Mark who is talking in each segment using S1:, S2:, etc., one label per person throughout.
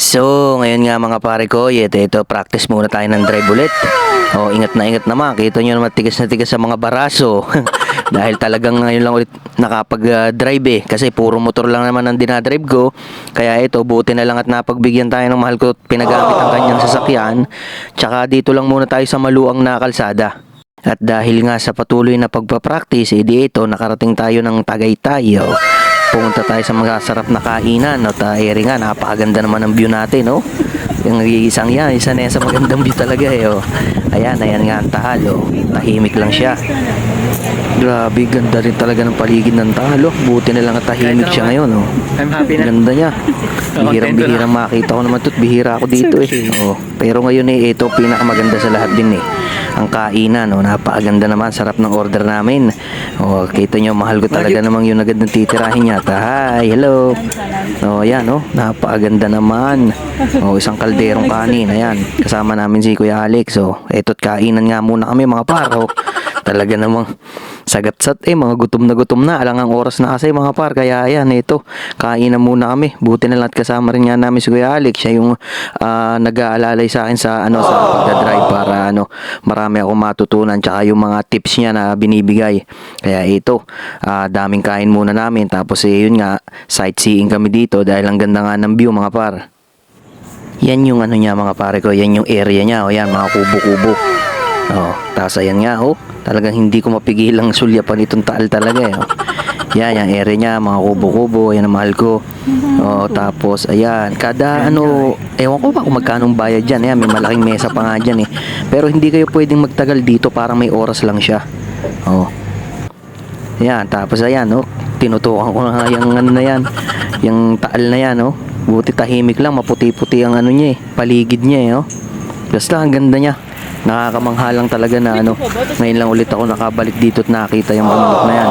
S1: So, ngayon nga mga pare ko, ito, ito, practice muna tayo ng drive ulit. O, ingat na ingat naman. Kita nyo naman tigas na tigas sa mga baraso. Dahil talagang ngayon lang ulit nakapag-drive eh. Kasi puro motor lang naman ang dinadrive ko. Kaya ito, buti na lang at napagbigyan tayo ng mahal ko pinagamit ang kanyang sasakyan. Tsaka dito lang muna tayo sa maluang na kalsada. At dahil nga sa patuloy na pagpapractice, edi ito, nakarating tayo ng Tagaytay. oh. Pumunta tayo sa mga sarap na kainan. At uh, nga, napakaganda naman ang view natin, no? Yung isang yan, isa na yan sa magandang view talaga, eh, oh. Ayan, ayan nga ang tahal, oh. Tahimik lang siya. Grabe, ganda rin talaga ng paligid ng tahal, oh. Buti na lang at tahimik siya ngayon, oh.
S2: I'm happy na.
S1: Ganda niya. Bihirang bihirang makita ko naman to. Bihira ako dito eh. Oh. Pero ngayon eh, ito pinakamaganda sa lahat din eh. Ang kainan, oh, napakaganda naman. Sarap ng order namin. Oh, kita nyo, mahal ko talaga namang yung agad ng titirahin niya. Hi, hello. Oh, yan, oh. Napakaganda naman. Oh, isang kalderong kanin. Ayan. Kasama namin si Kuya Alex. Oh, eto't kainan nga muna kami mga paro. Talaga namang sagat-sat eh, mga gutom na gutom na. Alang ang oras na kasi mga par. Kaya ayan, ito, kain na muna kami. Buti na lang at kasama rin nga namin si Kuya Alex. Siya yung ah, nag-aalalay sa akin sa, ano, sa pagdadrive para ano, marami akong matutunan. Tsaka yung mga tips niya na binibigay. Kaya ito, ah, daming kain muna namin. Tapos eh, yun nga, sightseeing kami dito dahil ang ganda nga ng view mga par. Yan yung ano niya mga pare ko, yan yung area niya. O yan, mga kubo-kubo. Oh, tapos ayan nga, oh. Talagang hindi ko mapigilang sulyapan itong taal talaga eh. Oh. Yan, yung area niya, mga kubo-kubo, yan ang mahal ko. Oh, tapos ayan, kada ano, ewan ko ba kung magkano ang bayad dyan. Ayan, may malaking mesa pa nga dyan eh. Pero hindi kayo pwedeng magtagal dito, parang may oras lang siya. Oh. Yan, tapos ayan, oh. Tinutukan ko na nga yung ano na yan. Yung taal na yan, oh. Buti tahimik lang, maputi-puti ang ano niya eh. Paligid niya eh, oh. Basta ang ganda niya. Nakakamangha lang talaga na ano. Ngayon lang ulit ako nakabalik dito at nakita yung bundok na yan.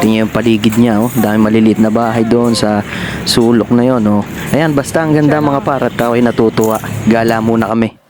S1: Tingnan yung paligid niya, oh. Dami maliliit na bahay doon sa sulok na yon, oh. Ayan, basta ang ganda mga par at ako ay natutuwa. Gala muna kami.